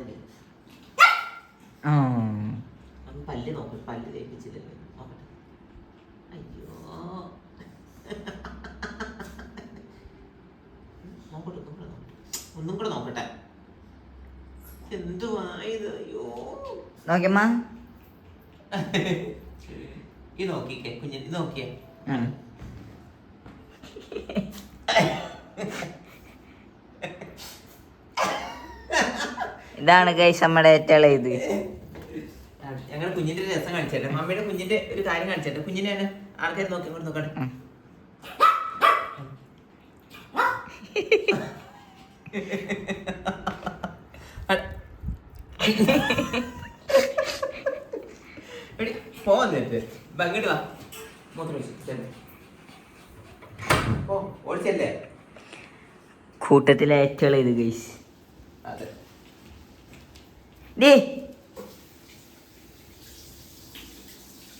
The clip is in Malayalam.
പാത്തിൽ അന്ന് പല്ല് നോക്കും പല്ല് തേപ്പിച്ചില്ലല്ലോ. അയ്യോ. നോക്കട്ടെ ഒന്നും കൂടെ നോക്കട്ടെ. ഒന്നും കൂടെ നോക്കട്ടെ. എന്തുവായത്? അയ്യോ. നോക്കിയമ്മ. ഇത് നോക്കിക്കേ കുഞ്ഞിന് ഇത് നോക്കിയേ. ഇതാണ് ഗൈസ് നമ്മുടെ ഏറ്റവും ഇത്. ഞങ്ങൾ കുഞ്ഞിന്റെ ഒരു രസം കാണിച്ചല്ലേ മമ്മിയുടെ കുഞ്ഞിന്റെ ഒരു കാര്യം കാണിച്ചല്ലേ കുഞ്ഞിനെ ആൾക്കാർ നോക്കി ഇങ്ങോട്ട് നോക്കട്ടെ. എന്നിട്ട്. വാ. മൂത്രം ഓടിച്ചല്ലേ. കൂട്ടത്തിലെ ഏറ്റവും ഇത് ഗൈസ് അതെ. 你